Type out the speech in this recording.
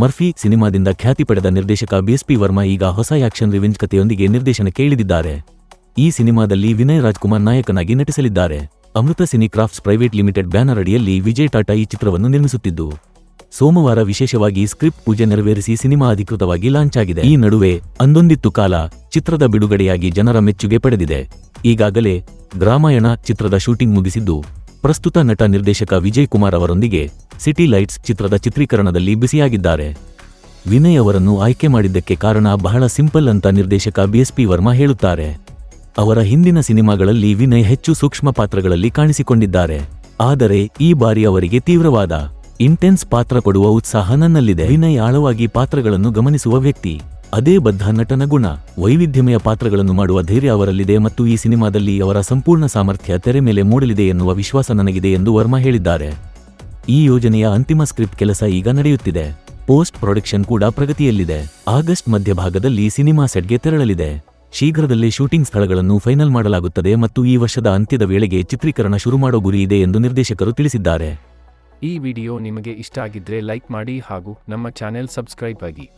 Murphy ಸಿನಿಮಾದಿಂದ ಖ್ಯಾತಿ ಪಡೆದ ನಿರ್ದೇಶಕ ಬಿಎಸ್ಪಿ ವರ್ಮಾ ಈಗ ಹೊಸ ಆಕ್ಷನ್ ರಿವೆಂಜ್ ಕಥೆಯೊಂದಿಗೆ ನಿರ್ದೇಶನಕ್ಕೆ ಇಳಿದಿದ್ದಾರೆ ಈ ಸಿನಿಮಾದಲ್ಲಿ ವಿನಯ್ ರಾಜ್ಕುಮಾರ್ ನಾಯಕನಾಗಿ ನಟಿಸಲಿದ್ದಾರೆ. Amrutha cine crafts private limited banner ಅಡಿಯಲ್ಲಿ ವಿಜಯ್ ಟಾಟಾ ಈ ಚಿತ್ರವನ್ನು ನಿರ್ಮಿಸುತ್ತಿದ್ದು, ಸೋಮವಾರ ವಿಶೇಷವಾಗಿ ಸ್ಕ್ರಿಪ್ಟ್ ಪೂಜೆ ನೆರವೇರಿಸಿ ಸಿನಿಮಾ ಅಧಿಕೃತವಾಗಿ ಲಾಂಚ್ ಆಗಿದೆ. ಈ ನಡುವೆ ಅಂದೊಂದಿತ್ತು ಕಾಲ ಚಿತ್ರದ ಬಿಡುಗಡೆಯಾಗಿ ಜನರ ಮೆಚ್ಚುಗೆ ಪಡೆದಿದೆ. ಈಗಾಗಲೇ ಗ್ರಾಮಾಯಣ ಚಿತ್ರದ ಶೂಟಿಂಗ್ ಮುಗಿಸಿದ್ದು, ಪ್ರಸ್ತುತ ನಟ ನಿರ್ದೇಶಕ ವಿಜಯ್ ಕುಮಾರ್ ಅವರೊಂದಿಗೆ ಸಿಟಿ ಲೈಟ್ಸ್ ಚಿತ್ರದ ಚಿತ್ರೀಕರಣದಲ್ಲಿ ಬಿಸಿಯಾಗಿದ್ದಾರೆ ವಿನಯ್ ಅವರನ್ನು ಆಯ್ಕೆ ಮಾಡಿದ್ದಕ್ಕೆ ಕಾರಣ ಬಹಳ ಸಿಂಪಲ್ ಅಂತ ನಿರ್ದೇಶಕ ಬಿಎಸ್ಪಿ ವರ್ಮಾ ಹೇಳುತ್ತಾರೆ. ಅವರ ಹಿಂದಿನ ಸಿನಿಮಾಗಳಲ್ಲಿ ವಿನಯ್ ಹೆಚ್ಚು ಸೂಕ್ಷ್ಮ ಪಾತ್ರಗಳಲ್ಲಿ ಕಾಣಿಸಿಕೊಂಡಿದ್ದಾರೆ. ಆದರೆ, ಈ ಬಾರಿ ಅವರಿಗೆ ತೀವ್ರವಾದ ಇಂಟೆನ್ಸ್ ಪಾತ್ರ ಕೊಡುವ ಉತ್ಸಾಹ ನನ್ನಲ್ಲಿದೆ. ವಿನಯ್ ಆಳವಾಗಿ ಪಾತ್ರಗಳನ್ನು ಗಮನಿಸುವ ವ್ಯಕ್ತಿ. ಅದೇ ಬದ್ಧ ನಟನ ಗುಣ. ವೈವಿಧ್ಯಮಯ ಪಾತ್ರಗಳನ್ನು ಮಾಡುವ ಧೈರ್ಯ ಅವರಲ್ಲಿದೆ ಮತ್ತು ಈ ಸಿನಿಮಾದಲ್ಲಿ ಅವರ ಸಂಪೂರ್ಣ ಸಾಮರ್ಥ್ಯ ತೆರೆ ಮೇಲೆ ಮೂಡಲಿದೆ ಎನ್ನುವ ವಿಶ್ವಾಸ ನನಗಿದೆ ಎಂದು ವರ್ಮಾ ಹೇಳಿದ್ದಾರೆ. ಈ ಯೋಜನೆಯ ಅಂತಿಮ ಸ್ಕ್ರಿಪ್ಟ್ ಕೆಲಸ ಈಗ ನಡೆಯುತ್ತಿದೆ. ಪೋಸ್ಟ್ ಪ್ರೊಡಕ್ಷನ್ ಕೂಡ ಪ್ರಗತಿಯಲ್ಲಿದೆ. ಆಗಸ್ಟ್ ಮಧ್ಯಭಾಗದಲ್ಲಿ ಸಿನಿಮಾ ಸೆಟ್ಗೆ ತೆರಳಲಿದೆ. ಶೀಘ್ರದಲ್ಲೇ ಶೂಟಿಂಗ್ ಸ್ಥಳಗಳನ್ನು ಫೈನಲ್ ಮಾಡಲಾಗುತ್ತದೆ ಮತ್ತು ಈ ವರ್ಷದ ಅಂತ್ಯದ ವೇಳೆಗೆ ಚಿತ್ರೀಕರಣ ಶುರು ಮಾಡೋ ಗುರಿ ಇದೆ ಎಂದು ನಿರ್ದೇಶಕರು ತಿಳಿಸಿದ್ದಾರೆ. ಈ ವಿಡಿಯೋ ನಿಮಗೆ ಇಷ್ಟ ಆಗಿದ್ರೆ ಲೈಕ್ ಮಾಡಿ ಹಾಗೂ ನಮ್ಮ ಚಾನೆಲ್ ಸಬ್ಸ್ಕ್ರೈಬ್ ಆಗಿ.